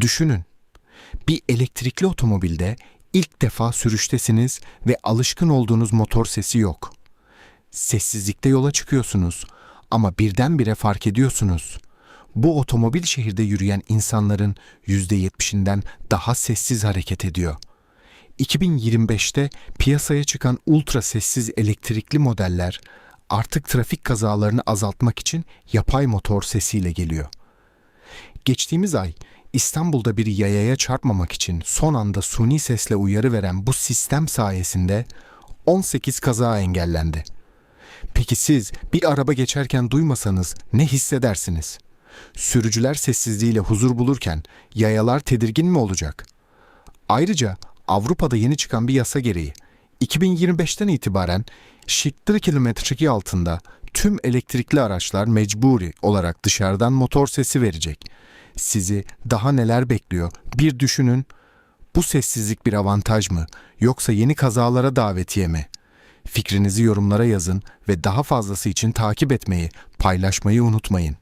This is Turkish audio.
Düşünün. Bir elektrikli otomobilde ilk defa sürüştesiniz ve alışkın olduğunuz motor sesi yok. Sessizlikte yola çıkıyorsunuz ama birdenbire fark ediyorsunuz. Bu otomobil şehirde yürüyen insanların %70'inden daha sessiz hareket ediyor. 2025'te piyasaya çıkan ultra sessiz elektrikli modeller artık trafik kazalarını azaltmak için yapay motor sesiyle geliyor. Geçtiğimiz ay İstanbul'da bir yayaya çarpmamak için son anda suni sesle uyarı veren bu sistem sayesinde 18 kaza engellendi. Peki siz bir araba geçerken duymasanız ne hissedersiniz? Sürücüler sessizliğiyle huzur bulurken yayalar tedirgin mi olacak? Ayrıca Avrupa'da yeni çıkan bir yasa gereği 2025'ten itibaren şiddetli kilometre altında tüm elektrikli araçlar mecburi olarak dışarıdan motor sesi verecek. Sizi daha neler bekliyor bir düşünün. Bu sessizlik bir avantaj mı yoksa yeni kazalara davetiye mi? Fikrinizi yorumlara yazın ve daha fazlası için takip etmeyi, paylaşmayı unutmayın.